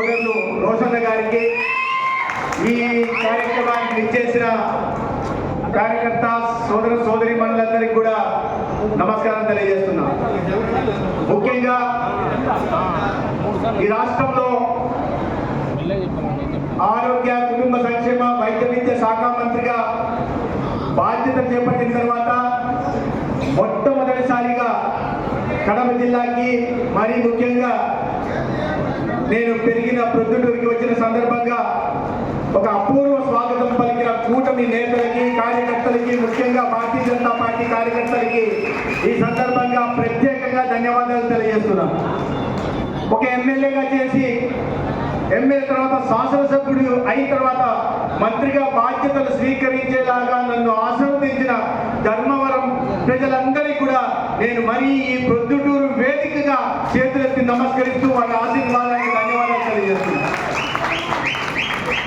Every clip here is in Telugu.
సోదరులు రోషన్న గారికి ఈ కార్యక్రమానికి ఇచ్చేసిన కార్యకర్త సోదర సోదరి మండలందరికీ కూడా నమస్కారం తెలియజేస్తున్నా. ముఖ్యంగా ఈ రాష్ట్రంలో ఆరోగ్య కుటుంబ సంక్షేమ వైద్య విద్య శాఖ మంత్రిగా బాధ్యత చేపట్టిన తర్వాత మొట్టమొదటిసారిగా కడప జిల్లాకి మరీ ముఖ్యంగా నేను పెరిగిన ప్రొద్దుటూరికి వచ్చిన సందర్భంగా ఒక అపూర్వ స్వాగతం పలికిన కూటమి నేతలకి కార్యకర్తలకి ముఖ్యంగా భారతీయ జనతా పార్టీ కార్యకర్తలకి ఈ సందర్భంగా ప్రత్యేకంగా ధన్యవాదాలు తెలియజేస్తున్నాను. ఒక ఎమ్మెల్యేగా చేసి ఎమ్మెల్యే తర్వాత శాసనసభ్యుడు అయిన తర్వాత మంత్రిగా బాధ్యతలు స్వీకరించేలాగా నన్ను ఆశీర్వదించిన ధర్మవరం ప్రజలందరికీ కూడా నేను మరీ ఈ ప్రొద్దుటూరు వేదికగా చేతులెత్తి నమస్కరిస్తూ వాళ్ళ ఆశీర్వాదానికి ధన్యవాదాలు తెలియజేస్తున్నాను.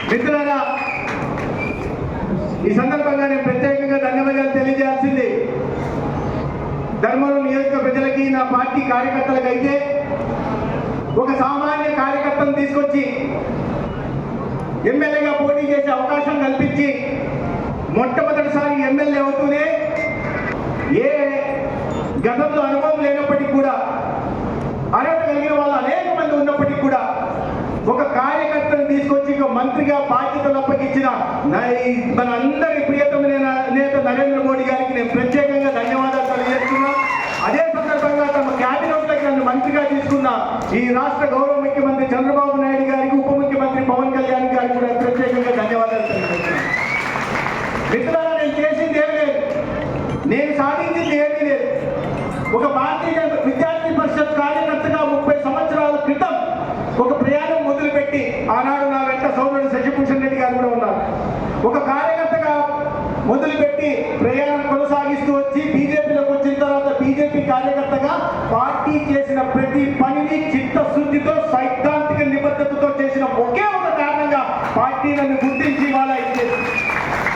మిత్రులారా ఈ సందర్భంగా నేను ప్రత్యేకంగా ధన్యవాదాలు తెలియజేయాల్సింది ధర్మవరం నియోజక ప్రజలకి నా పార్టీ కార్యకర్తలకు అయితే ఒక సామాన్య కార్యకర్తను తీసుకొచ్చి ఎమ్మెల్యేగా పోటీ చేసే అవకాశం కల్పించి మొట్టమొదటిసారి ఎమ్మెల్యే అవుతూనే గతంలో అనుభవం లేనప్పటికీ కూడా అర్హత కలిగిన వాళ్ళు అనేక మంది ఉన్నప్పటికీ కూడా ఒక కార్యకర్తను తీసుకొచ్చి ఒక మంత్రిగా బాధ్యతలు అప్పగించిన ఈ మన అందరి ప్రియతమైన నేత నరేంద్ర మోడీ గారికి నేను ప్రత్యేకంగా ధన్యవాదాలు తెలియజేస్తున్నా. అదే సందర్భంగా తమ క్యాబినెట్లోకి నన్ను మంత్రిగా తీసుకున్న ఈ రాష్ట్ర గౌరవ ముఖ్యమంత్రి చంద్రబాబు నాయుడు గారికి ఉప ముఖ్యమంత్రి పవన్ కళ్యాణ్ గారికి కూడా ప్రత్యేకంగా ధన్యవాదాలు తెలియజేస్తున్నాను మిత్రులారా నేను చేసింది ఏం లేదు. నేను సాధించింది ఏం ఒక భారతీయ విద్యార్థి పరిషత్ కార్యకర్తగా ముప్పై సంవత్సరాల క్రితం ఒక ప్రయాణం మొదలుపెట్టి ఆనాడు నా వెంట సోదరుడు శశిభూషణ్ రెడ్డి గారు కూడా ఉన్నారు. ఒక కార్యకర్తగా మొదలుపెట్టి ప్రయాణం కొనసాగిస్తూ వచ్చి బీజేపీలోకి వచ్చిన తర్వాత బీజేపీ కార్యకర్తగా పార్టీ చేసిన ప్రతి పనిని చిత్తశుద్ధితో సైద్ధాంతిక నిబద్ధతతో చేసిన ఒకే ఒక కారణంగా పార్టీ నన్ను గుర్తించి వాళ్ళ ఇచ్చేది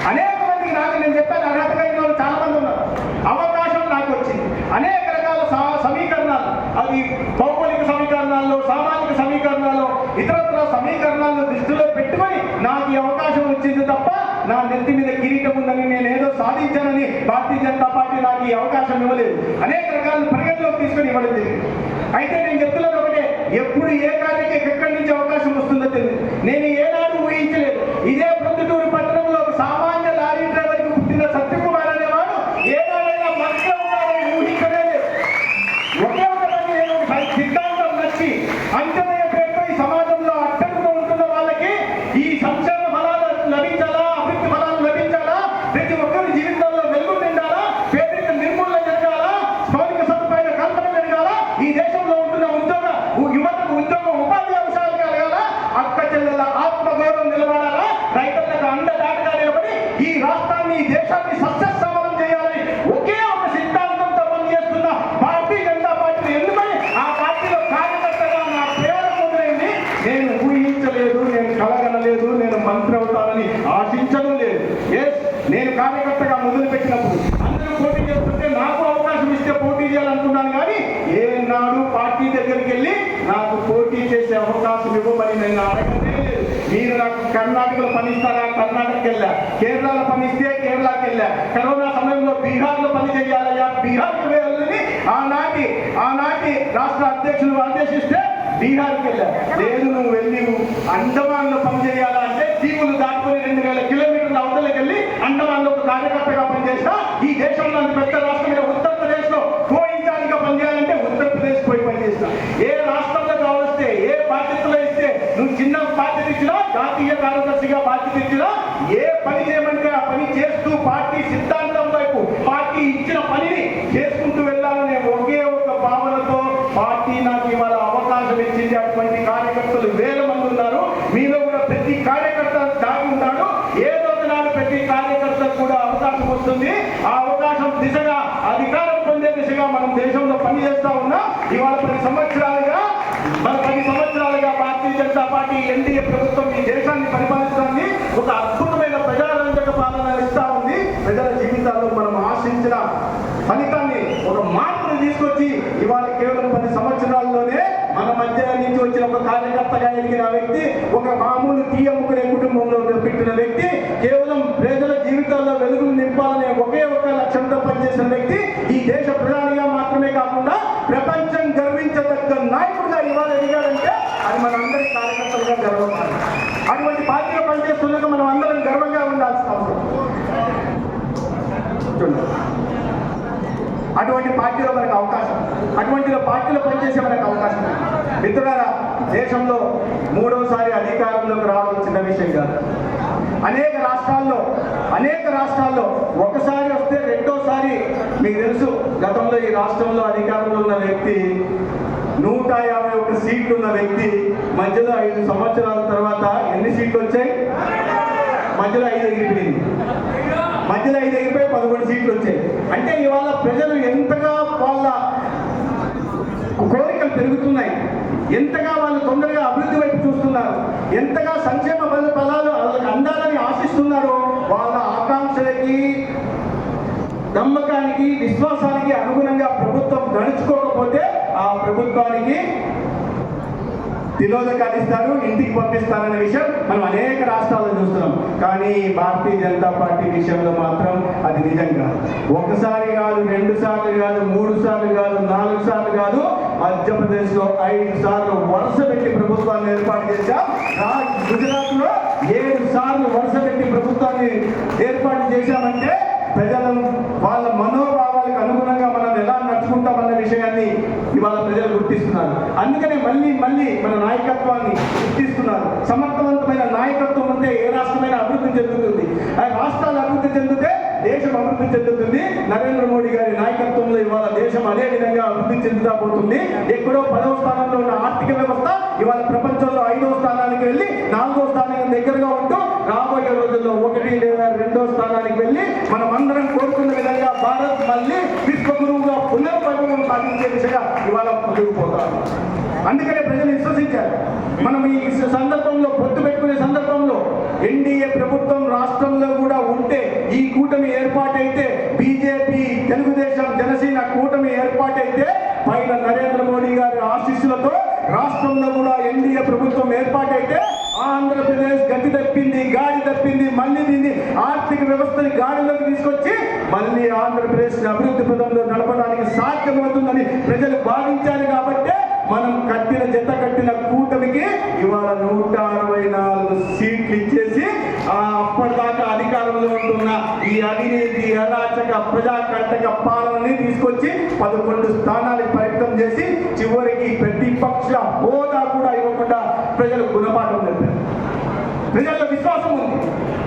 అనేక మందికి నాకు నేను చెప్పాను అర్హత కలిగిన వాళ్ళు చాలా మంది ఉన్నారు అవకాశం నాకు వచ్చింది అనేక రకాల సా- సమీకరణాలు అవి భౌగోళిక సమీకరణాల్లో సామాజిక సమీకరణాల్లో ఇతరత్ర సమీకరణాలను దృష్టిలో పెట్టుకొని నాకు ఈ అవకాశం వచ్చింది తప్ప నా నెత్తి మీద కిరీటం ఉందని నేను ఏదో సాధించానని భారతీయ జనతా పార్టీ నాకు ఈ అవకాశం ఇవ్వలేదు. అనేక రకాల పరిగణలోకి తీసుకొని ఇవ్వడం అయితే నేను చెప్తున్నాను ఒకటే ఎప్పుడు ఏ కార్యకి ఎక్కడి నుంచి అవకాశం వస్తుందో తెలియదు నేను ఏనాడు ఊహించలేదు ఇదే ప్రొద్దుటూరు పట్టణంలో ఒక సామాన్య లారీ డ్రైవర్కి పుట్టిన సత్యకుమార్ అనేవాడు ఏనాడైనా మంత్రి అవుతాడని ఊహించలే లేదు ఒకే ఒక దాన్ని నేను ఒక సిద్ధాంతం నచ్చి అంచనయ పేరుతో ఈ సమాజంలో అట్టడుగున ఉంటున్న వాళ్ళకి ఈ సంక్షేమ ఫలాలు లభించాలా అభివృద్ధి ఫలాలు లభించాలా ప్రతి ఒక్కరి జీవితంలో వెలుగు నిండాలా పేదరిక నిర్మూలన జరగాలా మౌలిక సదుపాయాల కల్పన జరగాలా ఈ దేశంలో ఉంటున్న ఉద్యోగ యువతకు ఉద్యోగ ఉపాధి అవసరాలు కలగాలా అక్క చెల్లెల ఆత్మగౌరవం నిలబడాలా రైతులకు అండదాటగా నిలబడి ఈ రాష్ట్రాన్ని ఈ దేశాన్ని సస్యశ్యామలం చేయాలని ఒకే ఒక సిద్ధాంతంతో పనిచేస్తున్న భారతీయ జనతా పార్టీ ఎందుకని ఆ పార్టీలో కార్యకర్తగా నా ప్రేరణ మొదలైంది. నేను ఊహించలేదు నేను కలగనలేదు నేను మంత్రి అవుతానని ఆశించడం లేదు. ఎస్ నేను కార్యకర్తగా మొదలు పెట్టినప్పుడు అందరూ పోటీ చేస్తుంటే నాకు అవకాశం ఇస్తే పోటీ చేయాలనుకున్నాను కానీ ఏనాడు పార్టీ దగ్గరికి వెళ్ళి నాకు పోటీ చేసే అవకాశం ఇవ్వమని నేను అడగలేదు లేదు. మీరు నాకు కర్ణాటకలో పనిస్తారా? కర్ణాటకకి వెళ్ళా కేరళలో పనిస్తే కేరళకి వెళ్ళా కరోనా సమయంలో బీహార్లో పని చేయాలయ్యా బీహార్కి వెళ్ళని ఆనాటి ఆనాటి రాష్ట్ర అధ్యక్షులు ఆదేశిస్తే బీహార్కి వెళ్ళా లేదు నువ్వు వెళ్ళి అండమాన్లో పని చేయాలా అంటే దీవులు దాటుకుని రెండు వేల కిలోమీటర్ల అవతలకి వెళ్ళి అండమాన్లో ఒక కార్యకర్తగా పనిచేస్తా. ఈ దేశంలో పెద్ద రాష్ట్రం ఉత్తరప్రదేశ్లో కో ఇన్ఛార్జిగా పనిచేయాలంటే ఉత్తరప్రదేశ్ పోయి పనిచేస్తా. ఏ రాష్ట్రంలో కావలిస్తే ఏ బాధ్యతలో ఇస్తే నువ్వు చిన్న జాతీయ కార్యదర్శిగా బాధ్యత ఇచ్చినా ఏ పని చేయమంటే ఆ పని చేస్తూ పార్టీ సిద్ధాంతం వైపు పార్టీ ఇచ్చిన పనిని చేసుకుంటూ వెళ్ళాలనే ఒకే ఒక భావనతో పార్టీ నాకు ఇవాళ అవకాశం ఇచ్చింది. అటువంటి కార్యకర్తలు వేల మంది ఉన్నారు. మీలో కూడా ప్రతి కార్యకర్త దాగి ఉన్నాడు ఏ ఒక నాడు ప్రతి కార్యకర్తకు కూడా అవకాశం వస్తుంది. ఆ అవకాశం దిశగా అధికారం పొందే దిశగా మనం దేశంలో పనిచేస్తా ఉన్నాం. ఇవాళ పది సంవత్సరాలుగా మన పది సంవత్సరాలుగా భారతీయ జనతా పార్టీ ఎన్డీఏ ప్రభుత్వం ఈ దేశాన్ని పరిపాలిస్తుంది. ఒక అద్భుతమైన ప్రజారంజక పాలన ఇస్తా ఉంది. ప్రజల జీవితాల్లో మనం ఆశించిన ఫలితాన్ని ఒక మార్పును తీసుకొచ్చి ఇవాళ కేవలం పది సంవత్సరాల్లోనే మన మధ్య నుంచి వచ్చిన ఒక కార్యకర్తగా ఎదిగిన వ్యక్తి ఒక మామూలు టీఎంకు అమ్ముకునే కుటుంబంలో పెట్టిన వ్యక్తి కేవలం ప్రజల జీవితాల్లో వెలుగులు నింపాలనే ఒకే ఒక లక్ష్యంతో పనిచేసిన వ్యక్తి ఈ దేశ ప్రధానిగా మాత్రమే కాకుండా ప్రపంచం గర్వించదగ్గ నాయకుడిగా ఇవాళ ఎదిగాడంటే అది మన అందరి కార్యకర్తలుగా గర్వపడాలి అటువంటి పార్టీలో పనిచేస్తున్నందుకు మనం అందరం గర్వంగా ఉండాల్సిన అవసరం. అటువంటి పార్టీలో మనకు అవకాశం. అటువంటి పార్టీలో పనిచేసే మనకు అవకాశం. మిత్రులారా దేశంలో మూడోసారి అధికారంలోకి రావడం చిన్న విషయం కాదు. అనేక రాష్ట్రాల్లో అనేక రాష్ట్రాల్లో ఒకసారి వస్తే రెండోసారి మీకు తెలుసు గతంలో ఈ రాష్ట్రంలో అధికారంలో ఉన్న వ్యక్తి నూట యాభై ఒక సీట్లు ఉన్న వ్యక్తి మధ్యలో ఐదు సంవత్సరాల తర్వాత ఎన్ని సీట్లు వచ్చాయి? మధ్యలో ఐదు ఎగిరిపోయింది మధ్యలో ఐదు ఎగిరిపోయి పదకొండు సీట్లు వచ్చాయి. అంటే ఇవాళ ప్రజలు ఎంతగా వాళ్ళ కోరికలు పెరుగుతున్నాయి. ఎంతగా వాళ్ళు తొందరగా అభివృద్ధి వైపు చూస్తున్నారు. ఎంతగా సంక్షేమ బల ఫలాలు వాళ్ళకి అందాలని ఆశిస్తున్నారో వాళ్ళ ఆకాంక్షలకి నమ్మకానికి విశ్వాసానికి ప్రభుత్వానికి తిలోదకాలు ఇస్తారు ఇంటికి పంపిస్తారనే విషయం మనం అనేక రాష్ట్రాల్లో చూస్తున్నాం. కానీ భారతీయ జనతా పార్టీ విషయంలో మాత్రం అది నిజం కాదు. ఒకసారి కాదు రెండు సార్లు కాదు మూడు సార్లు కాదు నాలుగు సార్లు కాదు మధ్యప్రదేశ్లో ఐదు సార్లు వరుస పెట్టి ప్రభుత్వాన్ని ఏర్పాటు చేశాం. గుజరాత్లో ఏడు సార్లు వరుస పెట్టి ప్రభుత్వాన్ని ఏర్పాటు చేశామంటే ప్రజలను వాళ్ళ మనోభావం అనుగుణంగా మనం ఎలా నడుచుకుంటామన్న విషయాన్ని ఇవాళ చేస్తున్నారు. అందుకనే మళ్ళీ మళ్ళీ మన నాయకత్వాన్ని గుర్తిస్తున్నారు. సమర్థవంతమైన నాయకత్వం ఉంటే ఏ రాష్ట్రమైనా అభివృద్ధి చెందుతుంది. ఆ రాష్ట్రాలు అభివృద్ధి చెందితే దేశం అభివృద్ధి చెందుతుంది. నరేంద్ర మోడీ గారి నాయకత్వంలో ఇవాళ దేశం అదే విధంగా అభివృద్ధి చెందుతా పోతుంది ఎక్కడో పదవ స్థానంలో ఉన్న ఆర్థిక వ్యవస్థ ఇవాళ ప్రపంచంలో ఐదవ స్థానానికి వెళ్ళి నాలుగో స్థానానికి దగ్గరగా ఉంటూ రాబోయే రోజుల్లో ఒకటి లేదా రెండో స్థానానికి వెళ్ళి మనం అందరం కోరుకున్న విధంగా భారత్ మళ్ళీ విశ్వగురువుగా పునర్వైభవం సాధించే దిశగా ఇవాళ ముందుకుపోతారు అందుకనే ప్రజలు విశ్వసించారు. మనం ఈ సందర్భంలో పొత్తు పెట్టుకునే సందర్భంలో ఎన్డీఏ ప్రభుత్వం రాష్ట్రంలో కూడా ఉంటే ఈ కూటమి ఏర్పాటైతే బీజేపీ తెలుగుదేశం జనసేన కూటమి ఏర్పాటైతే పైన నరేంద్ర మోడీ గారి ఆశీస్సులతో రాష్ట్రంలో కూడా ఎన్డీఏ ప్రభుత్వం ఏర్పాటైతే ఆంధ్రప్రదేశ్ గతి తప్పింది గాడి తప్పింది మళ్ళీ దీన్ని ఆర్థిక వ్యవస్థని గాడిలోకి తీసుకొచ్చి మళ్ళీ ఆంధ్రప్రదేశ్ అభివృద్ధి పదంలో నడపడానికి సాధ్యమవుతుందని ప్రజలు భావించారు కాబట్టి మనం కట్టిన జత కట్టిన కూటమికి ఇవాళ నూట అరవై నాలుగు సీట్లు ఇచ్చేసి ఆ అప్పటిదాకా అధికారంలో ఉంటున్న ఈ అవినీతి అరాచక ప్రజాకంటక పాలనని తీసుకొచ్చి పదకొండు స్థానాలకు పరిమితం చేసి చివరికి ప్రతిపక్ష హోదా కూడా ఇవ్వకుండా ప్రజలు గుణపాఠం నేర్పారు ప్రజల్లో విశ్వాసం ఉంది.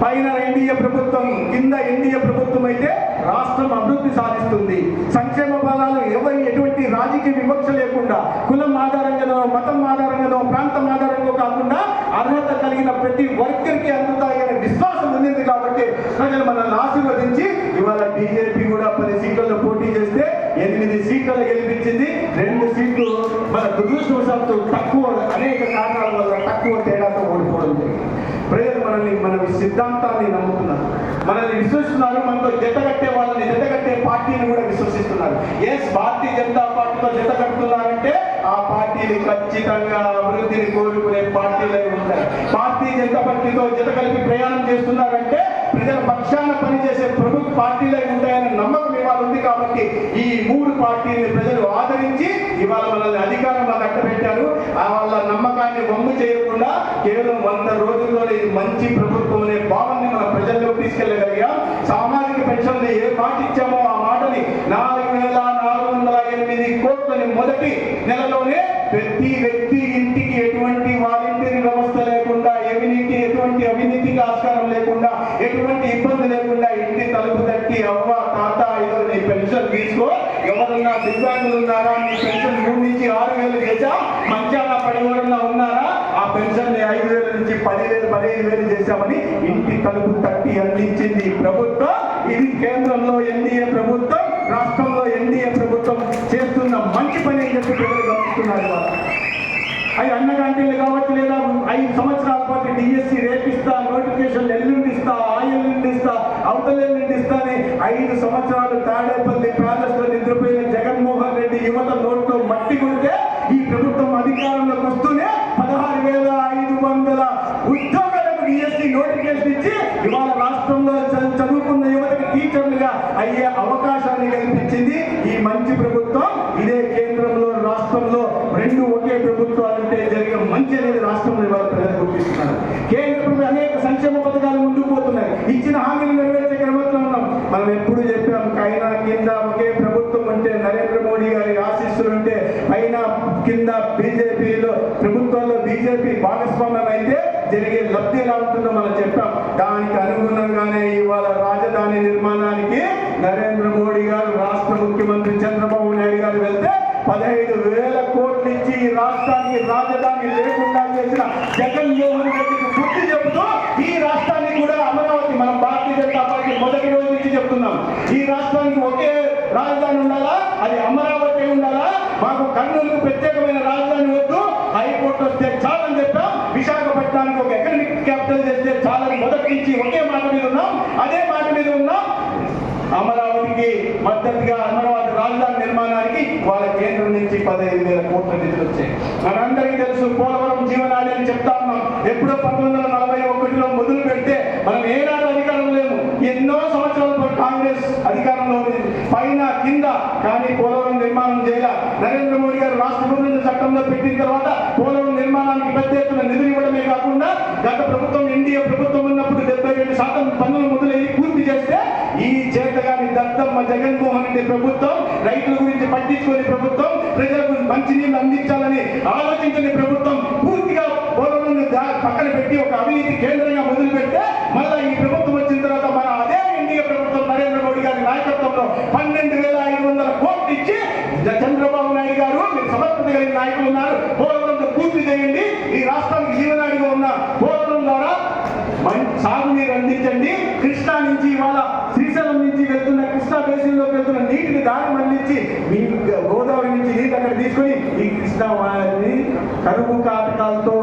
పైన ఎన్డీఏ ప్రభుత్వం కింద ఎన్డీఏ ప్రభుత్వం అయితే రాష్ట్రం అభివృద్ధి సాధిస్తుంది. సంక్షేమ బలాలు ఎవరి ఎటువంటి రాజకీయ వివక్ష లేకుండా కులం ఆధారంగానో మతం ఆధారంగానో ప్రాంతం ఆధారంగా కాకుండా అర్హత కలిగిన ప్రతి వర్గర్కి అందుతాయనే విశ్వాసం ఉంది కాబట్టి ప్రజలు మనల్ని ఆశీర్వదించి ఇవాళ బీజేపీ కూడా పది సీట్లలో పోటీ చేస్తే ఎనిమిది సీట్లలో గెలిపించింది. రెండు సీట్లు మన దురదృష్టవశాత్తు తక్కువ అనేక కారణాల వల్ల తక్కువ తేడాతో ఓడిపోవడం జరిగింది. మన సిద్ధాంతాన్ని నమ్ముతున్నారు. మనల్ని విశ్వసిస్తున్నారు మనతో జత కట్టే వాళ్ళని జత కట్టే పార్టీని కూడా విశ్వసిస్తున్నారు. ఎస్ భారతీయ జనతా పార్టీతో జత కడుతున్నారంటే ఆ పార్టీలు ఖచ్చితంగా అభివృద్ధిని కోరుకునే పార్టీలే ఉంటాయి. భారతీయ జనతా పార్టీతో జత కలిపి ప్రయాణం చేస్తున్నారంటే ప్రజల పక్షాన పనిచేసే ప్రభుత్వ పార్టీలే ఉంటాయనే నమ్మకం ఇవాళ ఉంది కాబట్టి ఈ మూడు పార్టీని ప్రజలు ఆదరించి ఇవాళ మనల్ని అధికారంలో కట్టబెట్టారు. ఆ వాళ్ళ నమ్మకాన్ని వమ్ము చేయకుండా కేవలం వంద రోజుల్లోనే మంచి ప్రభుత్వం అనే భావాన్ని మన ప్రజల్లో తీసుకెళ్ళగలిగాం. సామాజిక పెన్షన్ ఏ మాట ఇచ్చామో ఆ మాటని నాలుగు వేల తొమ్మిది కోట్లని మొదటి నెలలోనే ప్రతి వ్యక్తి ఇంటికి ఎటువంటి వాలంటీర్ వ్యవస్థ లేకుండా ఎవినీతి ఎటువంటి అవినీతికి ఆస్కారం లేకుండా ఎటువంటి ఇబ్బంది లేకుండా ఇంటి తలుపు తట్టి అవ్వ తాత ఇదో నీ పెన్షన్ తీసుకో ఎవరన్నా దివ్యాంగులు ఉన్నారా? నీ పెన్షన్ మూడు నుంచి ఆరు వేలు చేసా మంచాల పడివారున్నా ఉన్నారా? ఆ పెన్షన్ని ఐదు వేల నుంచి పదివేలు పదిహేను వేలు చేశామని ఇంటి తలుపు తట్టి అందించింది ప్రభుత్వం. ఇది కేంద్రంలో ఎన్డీఏ ప్రభుత్వం. రాష్ట్రంలో ఎన్డీఏ ప్రభుత్వం చేస్తున్న మంచి పని అని చెప్పి ప్రజలు గమనిస్తున్నారు అవి అన్నగంటీలు కాబట్టి లేదా ఐదు సంవత్సరాల పాటు డిఎస్సి రేపిస్తా నోటిఫికేషన్ ఎల్లుండిస్తా ఆయుల్లుండిస్తా అవతలే అని ఐదు సంవత్సరాలు తాడేపల్లి ప్యాలెస్లో నిద్రపోయిన జగన్మోహన్ రెడ్డి యువత నోట్లో మట్టి కొడితే ఈ ప్రభుత్వం అధికారంలోకి వస్తూనే పదహారు వేల ఐదు వందల ఉద్యోగాలకు డిఎస్సి నోటిఫికేషన్ ఇచ్చి ఇవాళ రాష్ట్రం అయ్యే అవకాశాన్ని కల్పించింది ఈ మంచి ప్రభుత్వం. ఇదే కేంద్రంలో రాష్ట్రంలో రెండు ఒకే ప్రభుత్వాలు అంటే జరిగిన మంచి అనేది రాష్ట్రంలో ఇవాళ ప్రజలు గుర్తిస్తున్నారు. కేంద్ర ప్రభుత్వం అనేక సంక్షేమ పథకాలు ముందుకు పోతున్నాయి. ఇచ్చిన హామీలు నెరవేర్చే క్రమంలో ఉన్నాం. మనం ఎప్పుడు చెప్పాం పైన కింద ఒకే ప్రభుత్వం అంటే నరేంద్ర మోడీ గారి ఆశీస్సులు ఉంటే పైన కింద బీజేపీలో ప్రభుత్వంలో బీజేపీ భాగస్వామ్యం అయితే జరిగే లబ్ధి ఎలా ఉంటుందో మనం చెప్పాం. దానికి అనుగుణంగానే ఇవాళ రాజధాని నిర్మాణానికి నరేంద్ర మోడీ గారు రాష్ట్ర ముఖ్యమంత్రి చంద్రబాబు నాయుడు గారు వెళ్తే పదహైదు వేల కోట్లు ఇచ్చి ఈ రాష్ట్రానికి రాజధాని లేకుండా చేసిన జగన్మోహన్ రెడ్డికి బుద్ధి చెబుతూ ఈ రాష్ట్రాన్ని కూడా అమరావతి మనం భారతీయ జనతా పార్టీ మొదటి రోజు నుంచి చెప్తున్నాం. ఈ రాష్ట్రానికి ఒకే రాజధాని ఉండాలా? అది అమరావతి ఉండాలా? మాకు కర్నూలుకు ప్రత్యేకమైన రాజధాని వద్దు. హైకోర్టు వస్తే చాలని చెప్పాం. విశాఖపట్నానికి ఒక ఎకనమిక్ క్యాపిటల్ చేస్తే చాలని మొదటి నుంచి ఒకే మాట మీద ఉన్నాం. అదే మాట మీద ఉన్నాం. అమరావతికి మద్దతుగా అమరావతి రాజధాని నిర్మాణానికి వాళ్ళ కేంద్రం నుంచి పదహైదు వేల కోట్ల నిధులు వచ్చాయి. మనందరికీ తెలుసు పోలవరం జీవనాడి అని చెప్తా ఉన్నాం. ఎప్పుడో పంతొమ్మిది వందల నలభై ఒకటిలో మొదలు పెడితే మనం ఏనాడు అధికారం లేము. ఎన్నో సంవత్సరాల కాంగ్రెస్ అధికారంలో ఉంది. పైన కింద కానీ పోలవరం నిర్మాణం చేయాలి నరేంద్ర మోడీ గారు రాష్ట్ర విభజన చట్టంలో పెట్టిన తర్వాత పోలవరం నిర్మాణానికి పెద్ద ఎత్తున నిధులు ఇవ్వడమే కాకుండా గత ప్రభుత్వం ఎన్డీఏ ప్రభుత్వం ఉన్నప్పుడు డెబ్బై రెండు శాతం పన్నులు మొదలయ్యి పూర్తి చేస్తే ఈ చేతగాని దత్తమ్మ జగన్మోహన్ రెడ్డి ప్రభుత్వం రైతుల గురించి పట్టించుకునే ప్రభుత్వం ప్రజలకు మంచినీళ్ళు అందించాలని ఆలోచించని ప్రభుత్వం పూర్తిగా పోలవరం పక్కన పెట్టి ఒక అవినీతి కేంద్రం మొదలు పెడితే మళ్ళా ఈ ప్రభుత్వం వచ్చిన తర్వాత మన అదే ఎన్డీఏ ప్రభుత్వం నరేంద్ర మోడీ గారి నాయకత్వంలో పన్నెండు వేల ఐదు వందల కోట్లు ఇచ్చి జ- చంద్రబాబు నాయుడు గారు మీరు సమర్థత కలిగిన నాయకులు ఉన్నారు. పోలవరం పూర్తి చేయండి. ఈ రాష్ట్రానికి జీవనాడిగా ఉన్న పోలవరం ద్వారా మం- సాగునీరు అందించండి. కృష్ణా నుంచి ఇవాళ శ్రీశైలం నుంచి వెళ్తున్న కృష్ణా బేసిన్లో వెళ్తున్న నీటిని దారి మళ్ళించి మీ గోదావరి నుంచి నీరు అక్కడ తీసుకొని ఈ కృష్ణా వారిని కరువు కాటకాలతో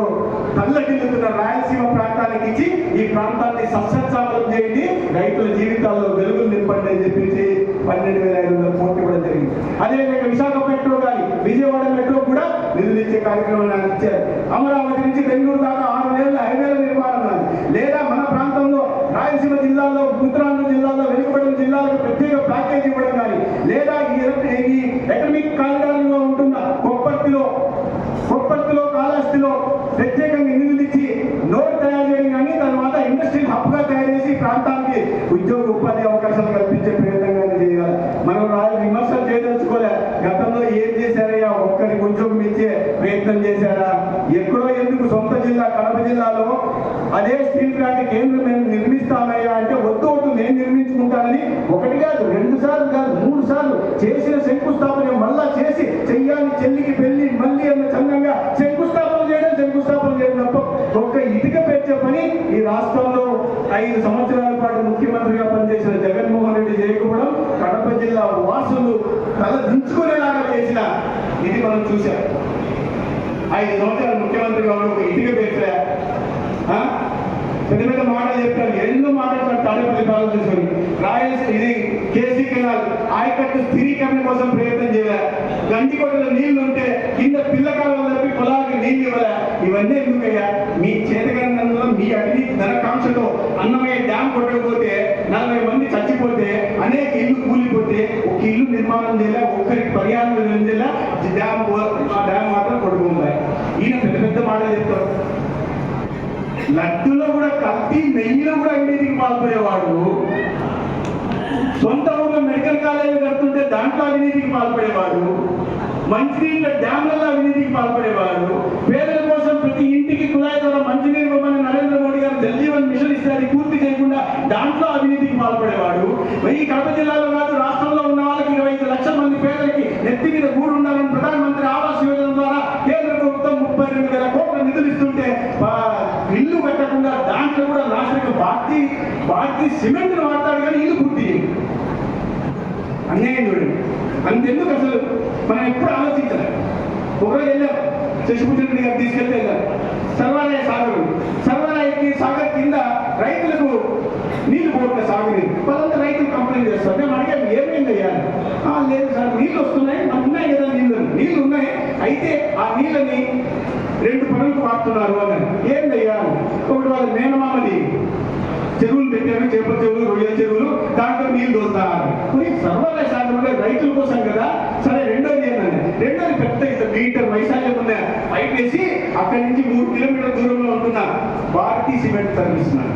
తల్లడిల్లుతున్న రాయలసీమ ప్రాంతానికి ఇచ్చి ఈ ప్రాంతాన్ని సస్యశ్యామలం చేయండి రైతుల జీవితాల్లో వెలుగులు నింపండి అని చెప్పేసి పన్నెండు వేల ఐదు వందల కోట్లు కూడా జరిగింది. అదేవిధంగా విశాఖ మెట్రో కానీ విజయవాడ మెట్రో కూడా నిధులు ఇచ్చే కార్యక్రమాన్ని ఇచ్చారు. అమరావతి నుంచి బెంగళూరు దాకా ఆరు వేల హైవేల నిర్మాణం కానీ లేదా మన ప్రాంతంలో రాయలసీమ జిల్లాలో ఉత్తరాంధ్ర జిల్లాలో వెనుకబడిన జిల్లాలకు ప్రత్యేక ప్యాకేజ్ ఇవ్వడం కానీ లేదా ఈ ఈ ఎకనమిక్ కారిడార్లో ఉంటున్న కొప్పర్తిలో కొప్పర్తిలో కాళహస్తిలో ప్రత్యేకంగా నిధులు ఇచ్చి నోట్ తయారు చేయడం కానీ తర్వాత ఇండస్ట్రియల్ హబ్గా తయారు చేసి ప్రాంతానికి ఉద్యోగ ఉపాధి అవకాశాలు కల్పించే ప్రయత్నంగా చేయాలి మనం రాజు విమర్శలు చేయదలుచుకోలే గతంలో ఏం చేశారయ్యా ఒక్కరికి ఉద్యోగం ఇచ్చే ప్రయత్నం చేశారా ఎక్కడో ఎందుకు సొంత జిల్లా కడప జిల్లాలో అదే స్టీల్ ప్లాంట్ కేంద్రం మేము నిర్మిస్తామయ్యా అంటే వద్దు వద్దు నేను నిర్మించుకుంటానని ఒకటి కాదు రెండు సార్లు కాదు మూడు సార్లు చేసిన శంకుస్థాపన మళ్ళా చేసి చెయ్యాలి చెల్లికి పెళ్ళి మళ్ళీ అన్న చందంగా శంకుస్థాపన చేయడం శంకుస్థాపన చేయడం తప్ప ఒక్క ఇటుక పెట్టే పని ఈ రాష్ట్రంలో ఐదు సంవత్సరాల పాటు ముఖ్యమంత్రిగా పనిచేసిన జగన్మోహన్ రెడ్డి చేయకపోవడం కడప జిల్లా వాసులు తల దించుకునేలాగా చేసిన ఇది మనం చూసాం ఐదు సంవత్సరాలు ముఖ్యమంత్రిగా ఉన్న ఒక ఇటుక పెట్టలే పెద్ద పెద్ద మాటలు చెప్తారు ఎన్నో మాటలు తాడేపల్లి పాలన చేసుకొని రాయల్స్ ఇది కేసీ కెనాల్. ఆయకట్టు స్థిరీకరణ కోసం ప్రయత్నం చేయలే. గంటికోటలో నీళ్ళు ఉంటే కింద పిల్లకాలం తప్పి పొలాలకి నీళ్ళు ఇవ్వలే. ఇవన్నీ ఎందుకయ్యా? మీ చేతగంధంలో మీ అవినీతి ధనకాంక్షతో అన్నమయ్య డ్యామ్ కొట్టకపోతే నలభై మంది చచ్చిపోతే అనేక ఇల్లు కూలిపోతే ఒక ఇల్లు నిర్మాణం చేయలే ఒక్కరికి పరిహారం చేయలే డ్యామ్ ఆ డ్యామ్ మాత్రం కొట్టుకుంటాయి ఈయన పెద్ద పెద్ద మాటలు చెప్తారు లడ్డులో కూడా కల్తీ నెయ్యిలో కూడా అవినీతికి పాల్పడేవాడు. సొంత ఊళ్ళో మెడికల్ కాలేజీ కడుతుంటే దాంట్లో అవినీతికి పాల్పడేవాడు. మంచినీళ్ళ డ్యామ్లలో అవినీతికి పాల్పడేవాడు. పేద కోసం ప్రతి ఇంటికి కుళాయి ద్వారా మంచినీరు ఇవ్వమని నరేంద్ర మోడీ గారు జల్ జీవన్ మిషన్ ఇస్తే అది పూర్తి చేయకుండా దాంట్లో అవినీతికి పాల్పడేవాడు ఈ కడప జిల్లాలో కాదు రాష్ట్రంలో ఉన్న వాళ్ళకి ఇరవై ఐదు లక్షల మంది పేదలకి నెత్తి మీద గూడు ఉండాలని ప్రధానమంత్రి ఆవాస్ యోజన ద్వారా కేంద్ర ప్రభుత్వం ముప్పై రెండు వేల కోట్ల నిధులు ఇస్తుంటే ఆ, కాకుండా దాంట్లో కూడా లాస్ట్కి బాకీ బాకీ సిమెంట్ వాడతాడు కానీ ఇల్లు పూర్తి అన్యాయం చూడండి. అంతెందుకు అసలు? మనం ఎప్పుడు ఆలోచించాలి. ఒకరోజు వెళ్ళాం శశిభూషణ్ రెడ్డి గారు తీసుకెళ్తే వెళ్ళాం. సర్వాలయ సాగర్. సర్వాలయకి సాగర్ కింద రైతులకు నీళ్ళు పోతున్న సాగునీరు వాళ్ళంతా రైతులు కంప్లైంట్ చేస్తారు. మేము అడిగాం ఏమైంది అయ్యా? లేదు సార్ నీళ్ళు వస్తున్నాయి మాకు ఉన్నాయి కదా నీళ్ళు. నీళ్ళు ఉన్నాయి. అయితే ఆ నీళ్ళని రెండు పనులకు వాడుతున్నారు ఏం ఏందయ్యా ఒకటి వాళ్ళ పెట్టాను చేపల చెరువులు రొయ్యల చెరువులు దాంట్లో నీళ్ళు దోస్తారు. మరి సర్వల శాఖ రైతుల కోసం కదా? సరే రెండోది ఏంటంటే రెండోది పెద్ద మీటర్ వైశాల్యం ఉన్న పైప్ వేసి అక్కడి నుంచి మూడు కిలోమీటర్ల దూరంలో ఉంటున్న భారతీ సిమెంట్ తరలిస్తున్నారు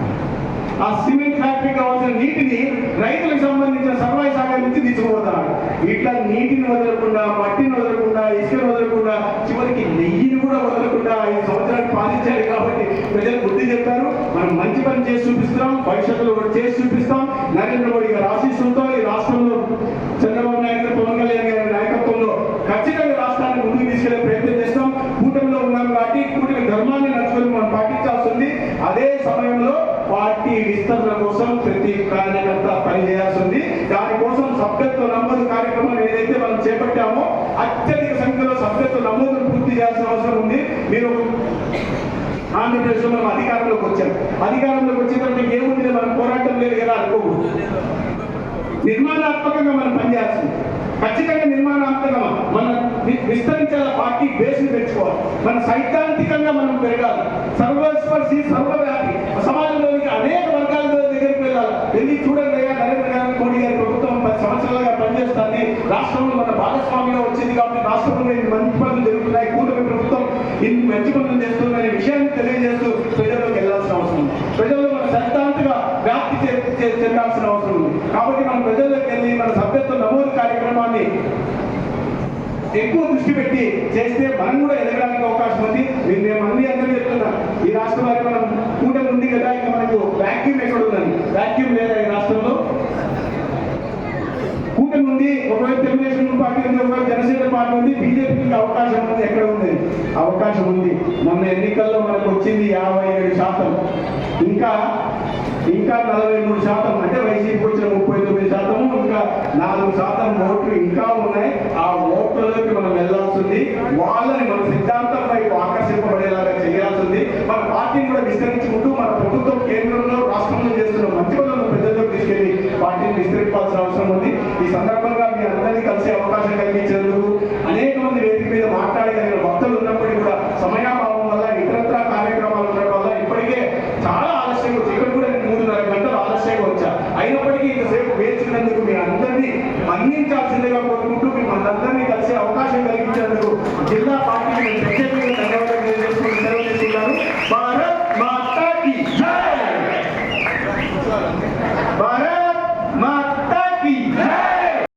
ఆ సిమెంట్ ఫ్యాక్టరీ కావాల్సిన నీటిని రైతులకు సంబంధించిన సర్వాయి సాగర్ నుంచి తీసుకుపోతారు. ఇట్లా నీటిని వదలకుండా మట్టిని వదలకుండా ఇసుకను వదలకుండా చివరికి నెయ్యిని కూడా వదలకుండా ఈ సంవత్సరాన్ని పాలించాలి కాబట్టి ప్రజలు బుద్ధి చెప్పారు. మనం మంచి పని చేసి చూపిస్తున్నాం భవిష్యత్తులో కూడా చేసి చూపిస్తాం. నరేంద్ర మోడీ గారు ఆశీస్సులతో ఈ రాష్ట్రంలో చంద్రబాబు నాయుడు గారు పవన్ కళ్యాణ్ గారి నాయకత్వంలో ఖచ్చితంగా రాష్ట్రాన్ని ముందుకు తీసుకెళ్ళే ప్రయత్నం చేస్తాం. కూటమిలో ఉన్నాం కాబట్టి కూటమి ధర్మాన్ని నడుచుకొని మనం పాటించాల్సి ఉంది. అదే సమయంలో పార్టీ విస్తరణ కోసం ప్రతి కార్యకర్త పనిచేయాల్సి ఉంది. దానికోసం సభ్యత్వ నమోదు కార్యక్రమం ఏదైతే మనం చేపట్టామో అత్యధిక సంఖ్యలో సభ్యత్వ నమోదును పూర్తి చేయాల్సిన అవసరం ఉంది. మీరు ఆంధ్రప్రదేశ్లో మనం అధికారంలోకి వచ్చాం. అధికారంలోకి వచ్చిన మీకు ఏముంది? మనం పోరాటం లేదు కదా అనుకోకూడదు. నిర్మాణాత్మకంగా మనం పనిచేయాల్సింది. ఖచ్చితంగా నిర్మాణాత్మకంగా మనం విస్తరించాల పార్టీ బేస్ని పెంచుకోవాలి మన సైద్ధాంతికంగా మనం పెరగాలి. సర్వస్పర్శి సర్వవ్యాపి. సమాజంలో అనేక వర్గాల దగ్గరికి వెళ్ళాలి వెళ్ళి చూడండి అయ్యా నరేంద్ర గారి మోడీ గారి ప్రభుత్వం పది సంవత్సరాలుగా పనిచేస్తుంది రాష్ట్రంలో మన వచ్చింది కాబట్టి రాష్ట్రంలో ఇన్ని మంచి పనులు జరుగుతున్నాయి. కూటమి ప్రభుత్వం ఇన్ని మంచి పనులు చేస్తుందనే విషయాన్ని తెలియజేస్తూ ప్రజల్లోకి వెళ్ళాల్సిన అవసరం ఉంది. ప్రజల్లో మన సైద్ధాంతిక వ్యాప్తి చెందాల్సిన అవసరం ఉంది. కాబట్టి మనం ప్రజల్లోకి వెళ్ళి మన సభ్యత్వ నమోదు కార్యక్రమాన్ని ఎక్కువ దృష్టి పెట్టి చేస్తే మనం కూడా ఎదగడానికి అవకాశం ఉంది. నేను మేము అన్ని అందరూ చెప్తున్నా. ఈ రాష్ట్ర వారికి మనం కూటమి ఉంది కదా ఇంకా మనకు వ్యాక్యూమ్ ఎక్కడ ఉందని వ్యాక్యూమ్ లేదా ఈ రాష్ట్రంలో కూటమి ఉంది ఒకవైపు తెలుగుదేశం పార్టీ ఉంది ఒకవైపు జనసేన పార్టీ ఉంది బీజేపీకి అవకాశం ఉంది ఎక్కడ ఉంది? అవకాశం ఉంది. మొన్న ఎన్నికల్లో మనకు వచ్చింది యాభై ఏడు శాతం. ఇంకా ఇంకా నలభై మూడు శాతం. అంటే వైసీపీ వచ్చిన ముప్పై తొమ్మిది శాతము ఇంకా నాలుగు శాతం ఓట్లు ఇంకా ఉన్నాయి. ఆ ఓట్లలోకి మనం వెళ్ళాల్సింది వాళ్ళని మన సిద్ధాంతం